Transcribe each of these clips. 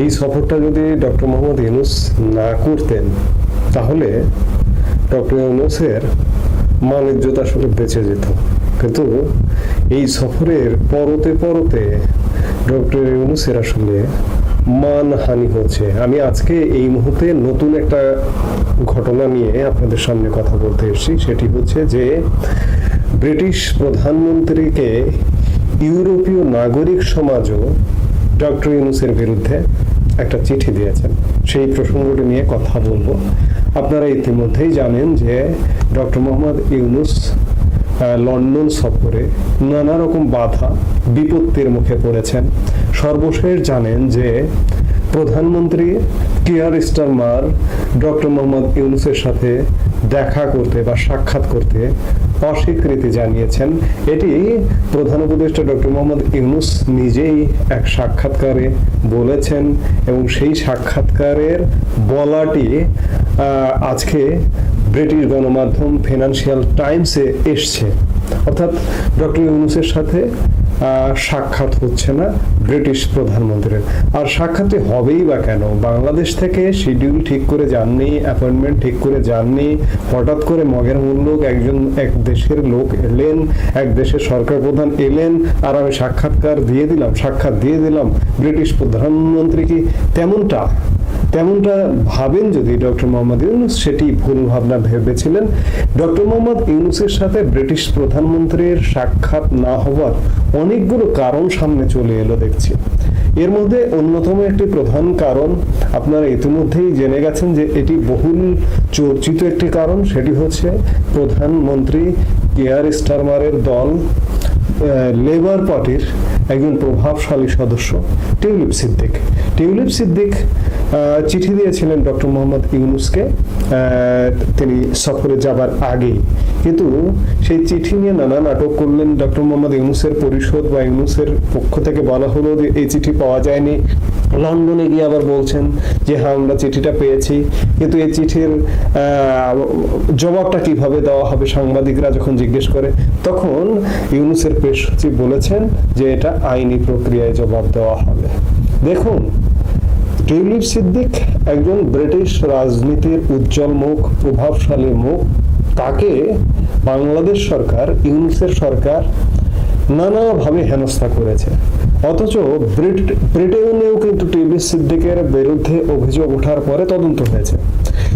এই সফরটা যদি ডক্টর মোহাম্মদ ইউনুস না করতেন, তাহলে ডক্টর ইউনুসের মান ইজ্জত আসলে বেঁচে যেত। কিন্তু এই সফরের পরতে পরতে ডক্টর ইউনুসের আসলে মানহানি হচ্ছে। আমি আজকে এই মুহূর্তে নতুন একটা ঘটনা নিয়ে আপনাদের সামনে কথা বলতে এসেছি। সেটি হচ্ছে যে ব্রিটিশ প্রধানমন্ত্রীকে ইউরোপীয় নাগরিক সমাজও ডক্টর ইউনুসের বিরুদ্ধে একটা চিঠি দিয়েছেন। সেই প্রসঙ্গটি নিয়ে কথা বলব। আপনারা ইতিমধ্যেই জানেন যে ডক্টর মোহাম্মদ ইউনুস লন্ডন সফরে নানা রকম বাধা, বিপত্তির মুখে পড়েছেন। সর্বশেষ জানেন যে প্রধানমন্ত্রী কিয়ার স্টারমার ডক্টর মোহাম্মদ ইউনুসের সাথে দেখা করতে বা সাক্ষাৎ করতে অস্বীকৃতি জানিয়েছেন। এটি প্রধান উপদেষ্টা ডক্টর মোহাম্মদ ইউনুস নিজেই এক সাক্ষাৎকারে বলেছেন এবং সেই সাক্ষাৎকারের বলাটি আজকে ব্রিটিশ গণমাধ্যম ফিনান্সিয়াল টাইমসে এসছে। অর্থাৎ ডক্টর ইউনুসের সাথে সাক্ষাৎ হচ্ছে না ব্রিটিশ প্রধানমন্ত্রীর। আর সাক্ষাৎটি হবেই বা কেন? বাংলাদেশ থেকে শিডিউল ঠিক করে যাননি অ্যাপয়েন্টমেন্ট ঠিক করে যাননি, হঠাৎ করে মগের মূল্যক একজন, এক দেশের লোক এলেন, এক দেশের সরকার প্রধান এলেন, আর আমি সাক্ষাৎকার দিয়ে দিলাম, সাক্ষাৎ দিয়ে দিলাম ব্রিটিশ প্রধানমন্ত্রী কি তেমনটা তেমনটা ভাবেন যদি ডক্টর মোহাম্মদ ইউনুস, সেটি ভুল ভাবনা ভেবেছিলেন। ডক্টর মোহাম্মদ ইউনুসের সাথে ব্রিটিশ প্রধানমন্ত্রীর সাক্ষাৎ না হওয়ার অনেকগুলো কারণ সামনে চলে এলো দেখছি। এর মধ্যে অন্যতম একটি প্রধান কারণ, আপনারা ইতিমধ্যেই জেনে গেছেন যে এটি বহুল চর্চিত একটি কারণ, সেটি হচ্ছে প্রধানমন্ত্রী কেয়ার স্টারমারের দল লেবার পার্টির একজন প্রভাবশালী সদস্য, টিউলিপ সিদ্দিক। টিউলিপ সিদ্দিক চিঠি দিয়েছিলেন ডক্টর মোহাম্মদ ইউনুসকে। তিনি সফরে যাবার আগেই। কিন্তু সেই চিঠি নিয়ে নানা নাটক করলেন ডক্টর মোহাম্মদ ইউনুসের পরিষদ বা ইউনুসের পক্ষ থেকে বলা হলো যে এই চিঠি পাওয়া যায়নি। লন্ডনে গিয়ে আবার বলছেন যে হ্যাঁ আমরা চিঠিটা পেয়েছি। কিন্তু এই চিঠির জবাবটা কীভাবে দেওয়া হবে সাংবাদিকরা যখন জিজ্ঞেস করে? তখন ইউনুসের প্রেস সচিব বলেছেন যে, এটা আইনি প্রক্রিয়ায় জবাব দেওয়া হবে। দেখুন টিউলিপ সিদ্দিক, একজন ব্রিটিশ রাজনীতির উজ্জ্বল মুখ, প্রভাবশালী মুখ, তাকে বাংলাদেশ সরকার, ইউনুসের সরকার নানাভাবে হেনস্থা করেছে। অথচ ব্রিট- ব্রিটেনেও কিন্তু টিউলিপ সিদ্দিকের বিরুদ্ধে অভিযোগ ওঠার পরে তদন্ত হয়েছে।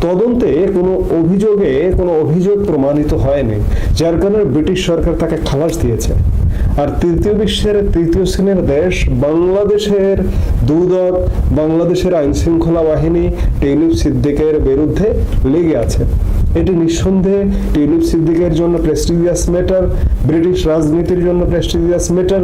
তদন্তে কোনো অভিযোগে কোনো অভিযোগ প্রমাণিত হয়নি, যার কারণে ব্রিটিশ সরকার তাকে খালাস দিয়েছে। আর তৃতীয় বিশ্বের তৃতীয় শ্রেণির দেশ বাংলাদেশের দুদক বাংলাদেশের আইন শৃঙ্খলা বাহিনী, টিউলিপ সিদ্দিকের বিরুদ্ধে লেগে আছে। এটি নিঃসন্দেহে টিউলিপ সিদ্দিকের জন্য প্রেস্টিজিয়াস ম্যাটার ব্রিটিশ রাজনীতির জন্য প্রেস্টিজিয়াস ম্যাটার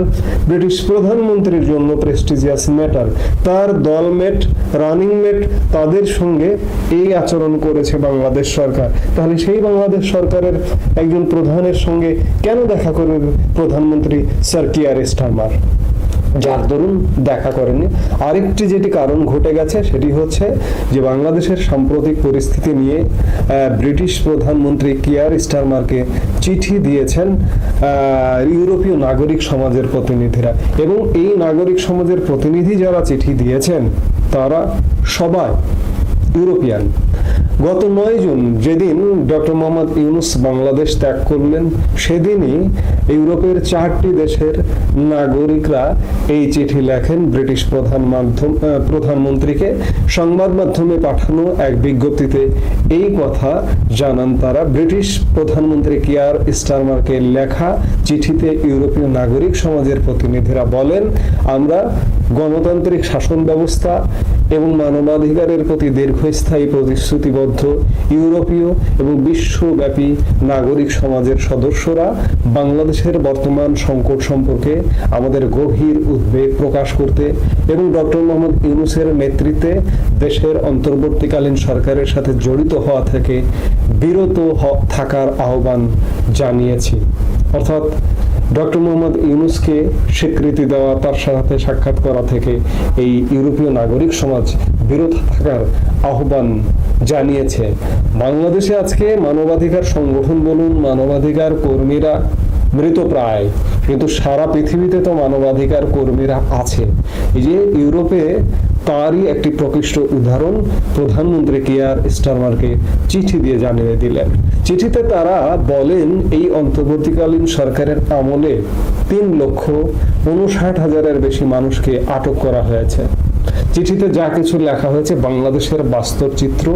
ব্রিটিশ প্রধানমন্ত্রীর জন্য প্রেস্টিজিয়াস ম্যাটার তার দলমেট রানিং মেট তাদের সঙ্গে এই আচরণ করেছে বাংলাদেশ সরকার। তাহলে সেই বাংলাদেশ সরকারের একজন প্রধানের সঙ্গে কেন দেখা করবে প্রধানমন্ত্রী? স্যার কিয়ার স্টারমার যার দরুন দেখা করেনি। আরেকটি যেটি কারণ ঘটে গেছে, সেটি হচ্ছে যে বাংলাদেশের সাম্প্রতিক পরিস্থিতি নিয়ে ব্রিটিশ প্রধানমন্ত্রী কিয়ার স্টারমারকে চিঠি দিয়েছেন ইউরোপীয় নাগরিক সমাজের প্রতিনিধিরা। এবং এই নাগরিক সমাজের প্রতিনিধি যারা চিঠি দিয়েছেন, তারা সবাই ইউরোপিয়ান। গত নয় জুন যেদিন ডক্টর মোহাম্মদ ইউনুস বাংলাদেশ ত্যাগ করলেন সেদিনই ইউরোপের চারটি দেশের নাগরিকরা এই চিঠি লেখেন ব্রিটিশ প্রধান মাধ্যম প্রধানমন্ত্রীকে। সংবাদ মাধ্যমে পাঠানো এক বিজ্ঞপ্তিতে এই কথা জানান তারা। ব্রিটিশ প্রধানমন্ত্রী কিয়ার স্টারমারকে লেখা চিঠিতে ইউরোপীয় নাগরিক সমাজের প্রতিনিধিরা বলেন, আমরা গণতান্ত্রিক শাসন ব্যবস্থা এবং মানবাধিকারের প্রতি দীর্ঘস্থায়ী প্রতিশ্রুতিবদ্ধ ইউরোপীয় এবং বিশ্বব্যাপী নাগরিক সমাজের সদস্যরা বাংলাদেশের বর্তমান সংকট সম্পর্কে আমাদের গভীর উদ্বেগ প্রকাশ করতে এবং ডক্টর মোহাম্মদ ইউনুসের নেতৃত্বে দেশের অন্তর্বর্তীকালীন সরকারের সাথে জড়িত হওয়া থেকে বিরত থাকার আহ্বান জানিয়েছি। অর্থাৎ ডক্টর মোহাম্মদ ইউনুসকে স্বীকৃতি দেওয়া, তার সাথে সাক্ষাৎ করা থেকে এই ইউরোপীয় নাগরিক সমাজ বিরত থাকার আহ্বান জানিয়েছে। বাংলাদেশে আজকে মানবাধিকার সংগঠন বলুন, মানবাধিকার কর্মীরা মৃতপ্রায় কিন্তু সারা পৃথিবীতে তো মানবাধিকার কর্মীরা আছে। এই যে ইউরোপে তারই একটি প্রকৃষ্ট উদাহরণ প্রধানমন্ত্রী কেয়ার স্টারমারকে চিঠি দিয়ে জানিয়ে দিলেন। চিঠিতে তারা বলেন, এই অন্তর্বর্তীকালীন সরকারের আমলে তিন লক্ষ উনষাট হাজারের বেশি মানুষকে আটক করা হয়েছে। চিঠিতে যা কিছু লেখা হয়েছে বাংলাদেশের বাস্তব চিত্র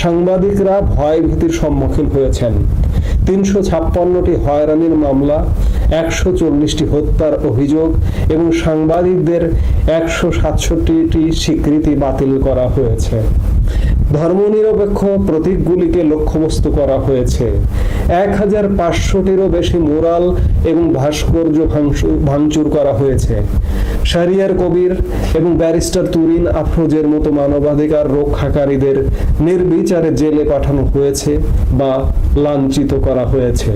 সাংবাদিকরা ভয় ভীতির সম্মুখীন হয়েছেন। তিনশো ছাপ্পান্নটি হয়রানির মামলা, একশো চল্লিশটি হত্যার অভিযোগ এবং সাংবাদিকদের একশো সাতষট্টিটি স্বীকৃতি বাতিল করা হয়েছে। ধর্মনিরপেক্ষ প্রতীকগুলিকে লক্ষ্যবস্তু করা হয়েছে। এক হাজার পাঁচশোটিরও বেশি মোরাল এবং ভাস্কর্য ভাঙচুর- করা হয়েছে। শারিয়ার কবির এবং ব্যারিস্টার তুরিন আফরোজের মতো মানবাধিকার রক্ষাকারীদের নির্বিচারে জেলে পাঠানো হয়েছে বা লাঞ্ছিত করা হয়েছে।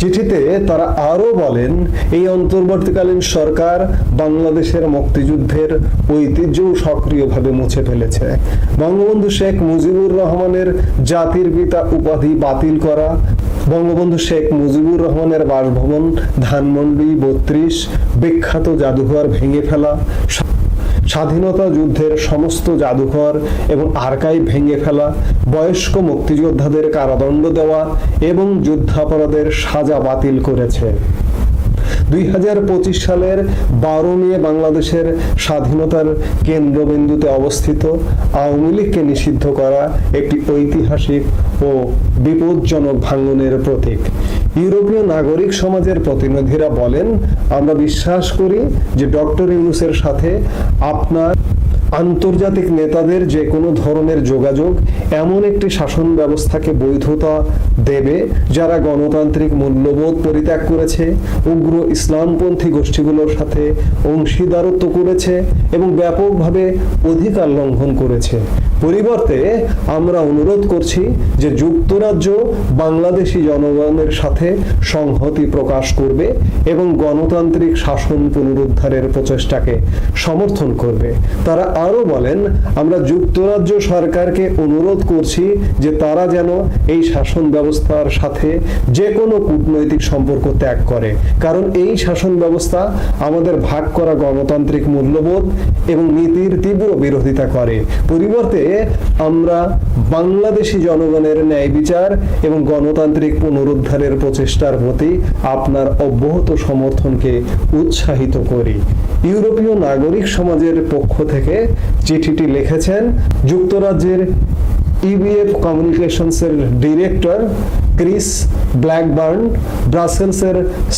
চিঠিতে তারা আরও বলেন, এই অন্তর্বর্তীকালীন সরকার বাংলাদেশের মুক্তিযুদ্ধের ঐতিহ্যও সক্রিয়ভাবে মুছে ফেলেছে। বঙ্গবন্ধু শেখ মুজিবুর রহমানের জাতির পিতা উপাধি বাতিল করা, বঙ্গবন্ধু শেখ মুজিবুর রহমানের বাসভবন ধানমন্ডি বত্রিশ, বিখ্যাত জাদুঘর ভেঙে ফেলা স্বাধীনতা যুদ্ধের সমস্ত জাদুঘর এবং আর্কাইভ ভেঙে ফেলা, বয়স্ক মুক্তিযোদ্ধাদের কারাদণ্ড দেওয়া এবং যুদ্ধাপরাধের সাজা বাতিল করেছে। দুই হাজার পঁচিশ সালের বারো মে বাংলাদেশের স্বাধীনতার কেন্দ্রবিন্দুতে অবস্থিত আওয়ামী লীগকে নিষিদ্ধ করা একটি ঐতিহাসিক ও বিপজ্জনক ভাঙনের প্রতীক। ইউরোপীয় নাগরিক সমাজের প্রতিনিধিরা বলেন, আমরা বিশ্বাস করি যে ডক্টর ইউনুসের সাথে আপনার আন্তর্জাতিক নেতাদের যে কোনো ধরনের যোগাযোগ এমন একটি শাসন ব্যবস্থাকে বৈধতা দেবে যারা গণতান্ত্রিক মূল্যবোধ পরিত্যাগ করেছে, উগ্র ইসলামপন্থী গোষ্ঠীগুলোর সাথে অংশীদারত্ব করেছে এবং ব্যাপকভাবে অধিকার লঙ্ঘন করেছে। পরিবর্তে আমরা অনুরোধ করছি যে যুক্তরাজ্য বাংলাদেশি জনগণের সাথে সংহতি প্রকাশ করবে এবং গণতান্ত্রিক শাসন পুনরুদ্ধারের প্রচেষ্টাকে সমর্থন করবে। তারা আরও বলেন, আমরা যুক্তরাজ্য সরকারকে অনুরোধ করছি যে তারা যেন এই শাসন ব্যবস্থার সাথে যে কোনো কূটনৈতিক সম্পর্ক ত্যাগ করে। কারণ এই শাসন ব্যবস্থা আমাদের ভাগ করা গণতান্ত্রিক মূল্যবোধ এবং নীতির তীব্র বিরোধিতা করে। পরিবর্তে আমরা বাংলাদেশি জনগণের ন্যায় বিচার এবং গণতান্ত্রিক পুনরুদ্ধারের প্রচেষ্টার প্রতি আপনার অব্যাহত সমর্থনকে উৎসাহিত করি। ইউরোপীয় নাগরিক সমাজের পক্ষ থেকে চিঠিটি লিখেছেন যুক্তরাজ্যের ইবিএফ কমিউনিকেশনসের ডিরেক্টর ক্রিস ব্ল্যাকবার্ন, ব্রাসেলসের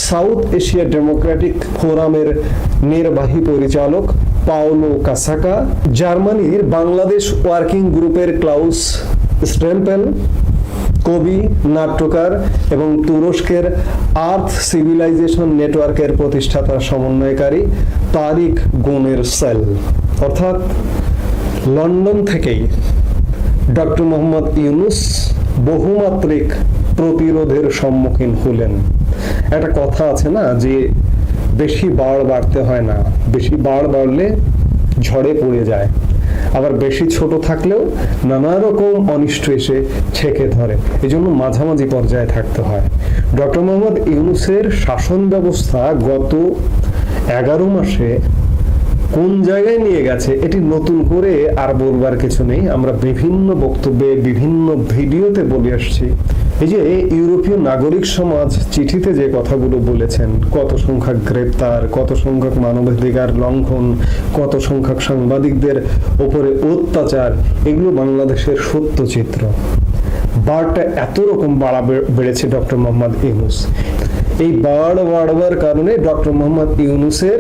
সাউথ এশিয়া ডেমোক্রেটিক ফোরামের নির্বাহী পরিচালক পাওলো কাসাকা, জার্মানির বাংলাদেশ ওয়ার্কিং গ্রুপের ক্লাউস স্ট্রেম্পেল কবি, নাট্যকার এবং তুরস্কের আর্থ সিভিলাইজেশন নেটওয়ার্কের প্রতিষ্ঠাতা সমন্বয়কারী তারিক গুনের সেল। অর্থাৎ লন্ডন থেকেই ডক্টর মোহাম্মদ ইউনুস বহুমাত্রিক প্রতিরোধের সম্মুখীন হলেন। একটা কথা আছে না যে বেশি বাড় বাড়তে হয় না। বেশি বাড় বাড়লে ঝড়ে পড়ে যায়। আবার বেশি ছোট থাকলেও নানা রকম অনিষ্ট এসে ছেকে ধরে। এই জন্য মাঝামাঝি পর্যায়ে থাকতে হয়। ডক্টর মোহাম্মদ ইউনুসের শাসন ব্যবস্থা গত এগারো মাসে কোন জায়গায় নিয়ে গেছে এটি নতুন করে আর বলবার কিছু নেই। আমরা বিভিন্ন বক্তব্যে, বিভিন্ন ভিডিওতে বলে আসছি। এই যে ইউরোপীয় নাগরিক সমাজ চিঠিতে যে কথাগুলো বলেছেন, কত সংখ্যক গ্রেপ্তার, কত সংখ্যক মানবাধিকার লঙ্ঘন, কত সংখ্যক সাংবাদিকদের ওপরে অত্যাচার, এগুলো বাংলাদেশের সত্য চিত্র। বারটা এত রকম বাড়া বেড়েছে ডক্টর মোহাম্মদ ইউনুস। এই বাড় বাড়বার কারণে ডক্টর মোহাম্মদ ইউনুসের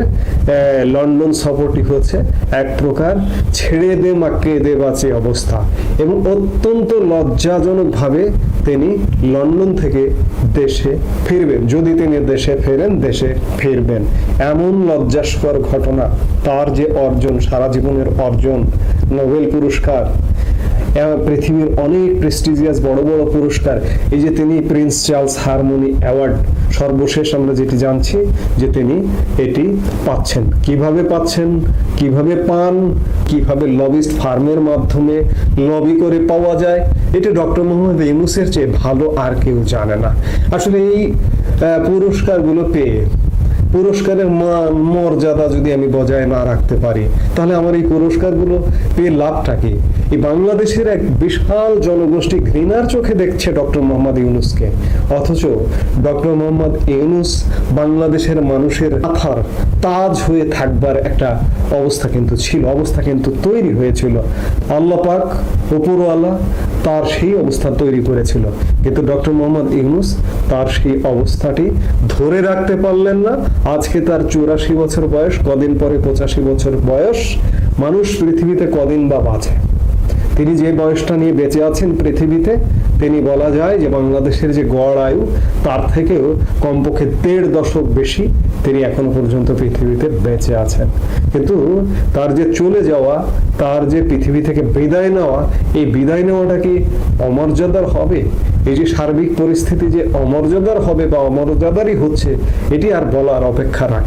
লন্ডন সফরটি হচ্ছে এক প্রকার ছেড়ে দে মাকে দে বাঁচে অবস্থা। এবং অত্যন্ত লজ্জাজনকভাবে তিনি লন্ডন থেকে দেশে ফিরবেন। যদি তিনি দেশে ফেরেন, দেশে ফিরবেন। এমন লজ্জাস্কর ঘটনা, তার যে অর্জন, সারা জীবনের অর্জন, নোবেল পুরস্কার পৃথিবীর অনেক প্রেস্টিজিয়াস বড় বড় পুরস্কার। এই যে তিনি প্রিন্স চার্লস হারমোনি অ্যাওয়ার্ড সর্বশেষ আমরা যেটি জানছি যে তিনি এটি পাচ্ছেন। কীভাবে পাচ্ছেন? কীভাবে পান? কীভাবে লবিস্ট ফার্মের মাধ্যমে লবি করে পাওয়া যায়? এটা ডক্টর মোহাম্মদ ইউনুসের চেয়ে ভালো আর কেউ জানে না। আসলে এই পুরস্কারগুলো পেয়ে পুরস্কারের মর্যাদা যদি আমি বজায় না রাখতে পারি, তাহলে আমার এই পুরস্কারগুলো পেয়ে লাভটা কি? এই বাংলাদেশের এক বিশাল জনগোষ্ঠী ঘৃণার চোখে দেখছে ডক্টর মোহাম্মদ ইউনুসকে। অথচ ডক্টর মোহাম্মদ ইউনুস বাংলাদেশের মানুষের মাথার তাজ হয়ে থাকবার একটা অবস্থা কিন্তু ছিল, অবস্থা কিন্তু তৈরি হয়েছিল। আল্লাহ পাক উপরওয়ালা তার সেই অবস্থা তৈরি করেছিল। কিন্তু ডক্টর মোহাম্মদ ইউনুস তার সেই অবস্থাটি ধরে রাখতে পারলেন না। আজকে তার চুরাশি বছর বয়স, কদিন পরে পঁচাশি বছর বয়স। মানুষ পৃথিবীতে কদিন বা বাঁচে? তিনি যে বয়সটা নিয়ে বেঁচে আছেন পৃথিবীতে তিনি বলা যায় যে বাংলাদেশের যে গড় আয়ু, তার থেকেও কমপক্ষে দেড় দশক বেশি তিনি এখনও পর্যন্ত পৃথিবীতে বেঁচে আছেন। কিন্তু তার যে চলে যাওয়া, তার যে পৃথিবী থেকে বিদায় নেওয়া, এই বিদায় নেওয়াটা কি অমর্যাদার হবে? এই যে সার্বিক পরিস্থিতি যে অমর্যাদার হবে বা অমর্যাদারই হচ্ছে, এটি আর বলার অপেক্ষা রাখে